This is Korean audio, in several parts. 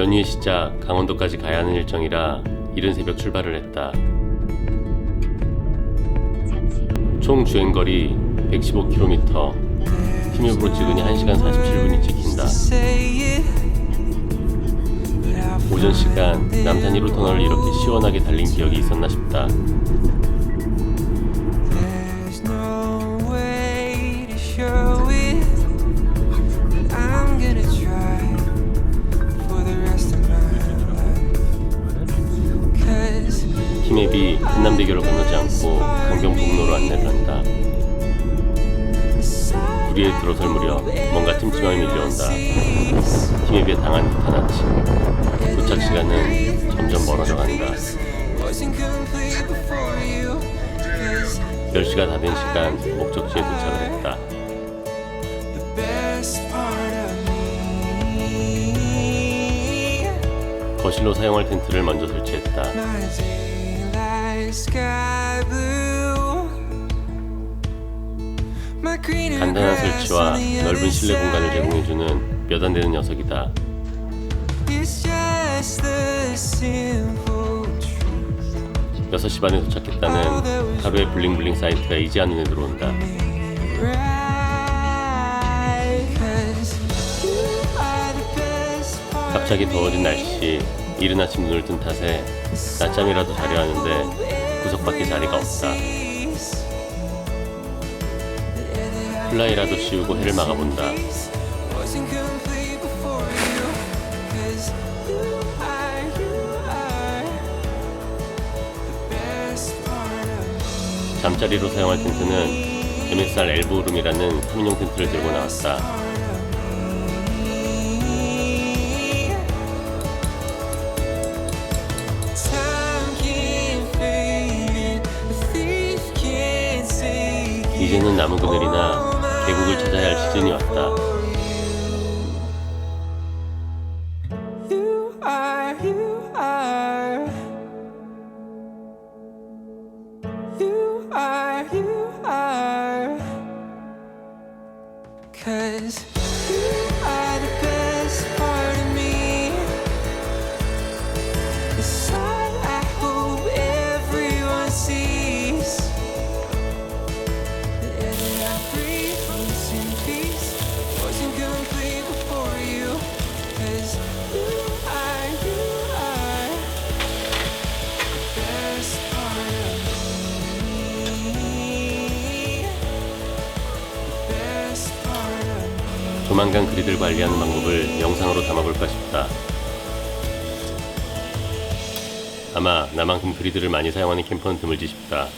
연휴의 시작 강원도까지 가야 하는 일정이라 이른 새벽 출발을 했다. 총 주행거리 115km, 팀앱으로 찍으니 1시간 47분이 찍힌다. 오전 시간 남산 1호 터널을 이렇게 시원하게 달린 기억이 있었나 싶다. 들어설 무렵 뭔가 찜찜함이 밀려온다. 팀앱에 당한 듯한 아침. 도착 시간은 점점 멀어져 간다. wasn't complete before you. Cause 10시가 다 된 시간 목적지에 도착을 했다. 거실로 사용할 텐트를 먼저 설치했다. 간단한 설치와 the 넓은 실내 공간을. 제공해주는 몇 안 되는 녀석이다. It's just the simple truth. 6시 반에 도착했다는 하루의 블링블링 사이트가 이제야 눈에 들어온다. 갑자기 더워진. 날씨, 이른 아침 눈을 뜬 탓에 낮잠이라도 자려 하는데 구석 밖에 자리가 없다. 플라이라도 씌우고 해를 막아본다. 잠자리로 사용할 텐트는 MSR 엘브룸이라는 3인용 텐트를 들고 나왔다. 이제는 나무 그늘이나 계곡을 찾아야 할 시즌이 왔다. You are, you are. 조만간 그리들 관리하는 방법을 영상으로 담아볼까 싶다. 아마 나만큼 그리드를 많이 사용하는 캠퍼는 드물지 싶다.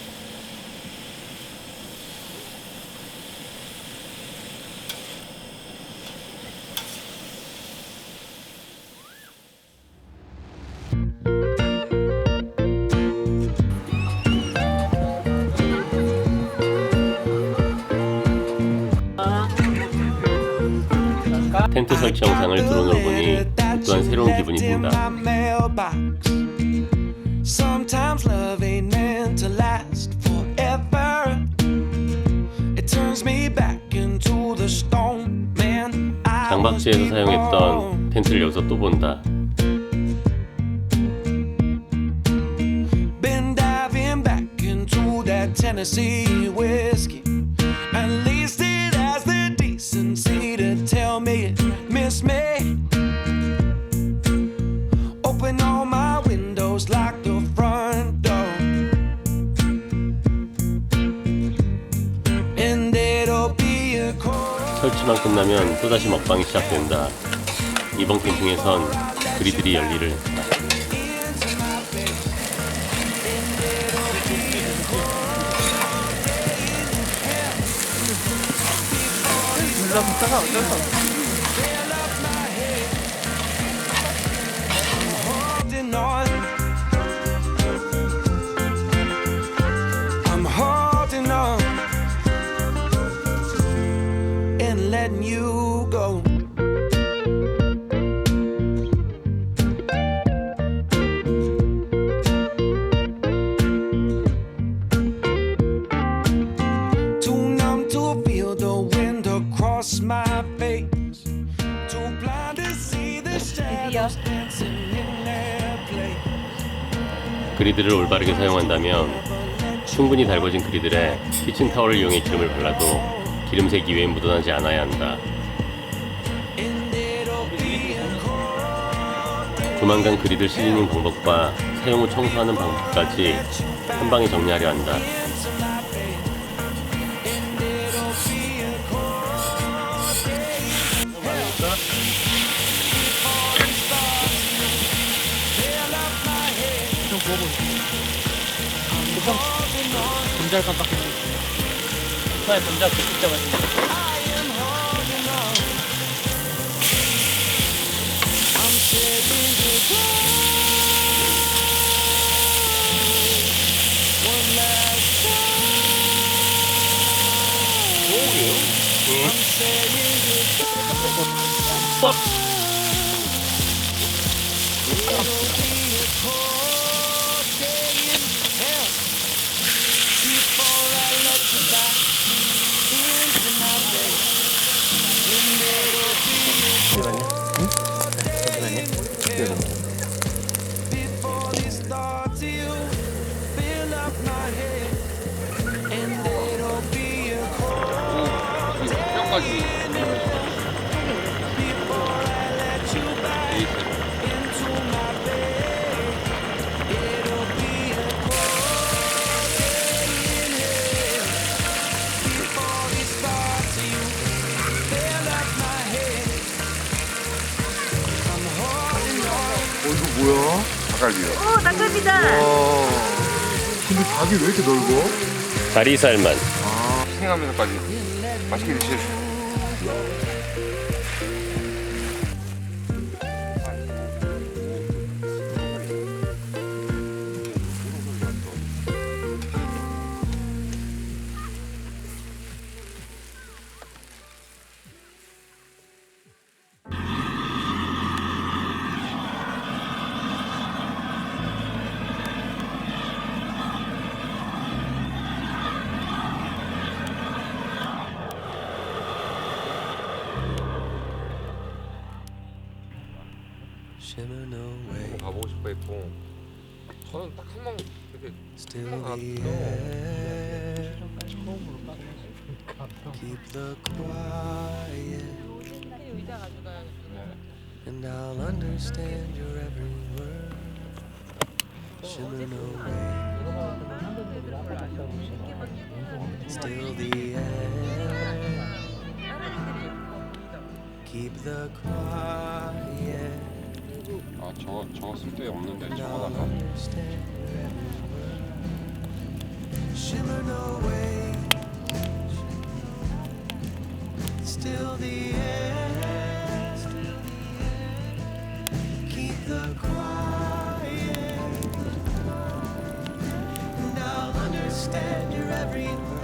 텐트 설치 영상을 드론으로 보니 또한 새로운 기분이 든다. Sometimes love ain't meant to last forever. It turns me back into the stone man. 장박지에서 사용했던. 텐트를 여기서 또 본다. Been diving back into that Tennessee whiskey. 설치만 끝나면 또다시 먹방이 시작된다. 이번 캠핑에선 그리들이 열일을 했다. 눌러붙어서 어쩔 수 없어. Across my face. Too blind to see the shadows. 할게요. 그리드를 올바르게 사용한다면 충분히 달궈진 그리들에 키친타월을 이용해 기름을 발라도 기름색 이외에 묻어나지 않아야 한다. 조만간 그리들 실리는 방법과 사용 후 청소하는 방법까지 한 방에 정리하려 한다. 금방 금잘 깜빡. 사이 금잘 그 진짜 맛있네. thoughts of 어, 이거 뭐야? 닭갈비요. 오, 닭갈비다. 와. 근데 닭이 왜 이렇게 넓어? 다리살만 희생하면서까지 맛있게 드실 수 shimmering away. 가보고 싶어 했고 저는 딱 한 번 이렇게 Still 한번 the 갔어 air. Keep the quiet, and I'll understand your every word. Shimmering away. Still the air. Keep the quiet, 아 저거 저거 쓸데 없는데 and I'll 저거다가 understand your every word. Shimmering away. Still the air. Keep the quiet. And I'll understand your every word.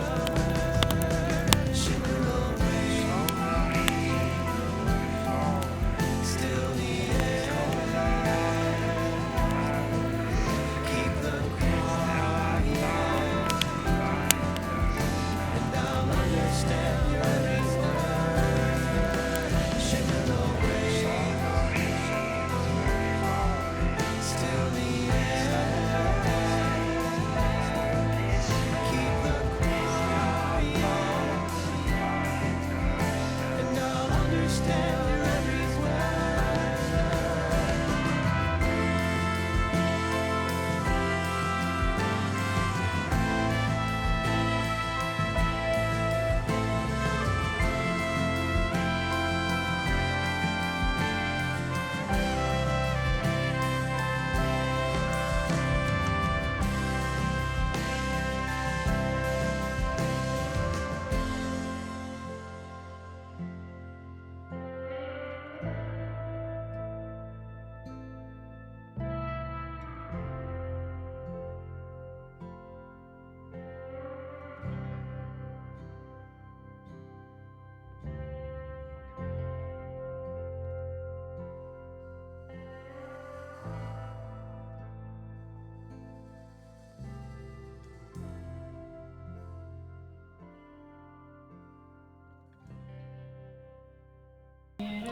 tell.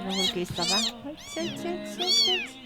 然后可以扫吧，切切切切。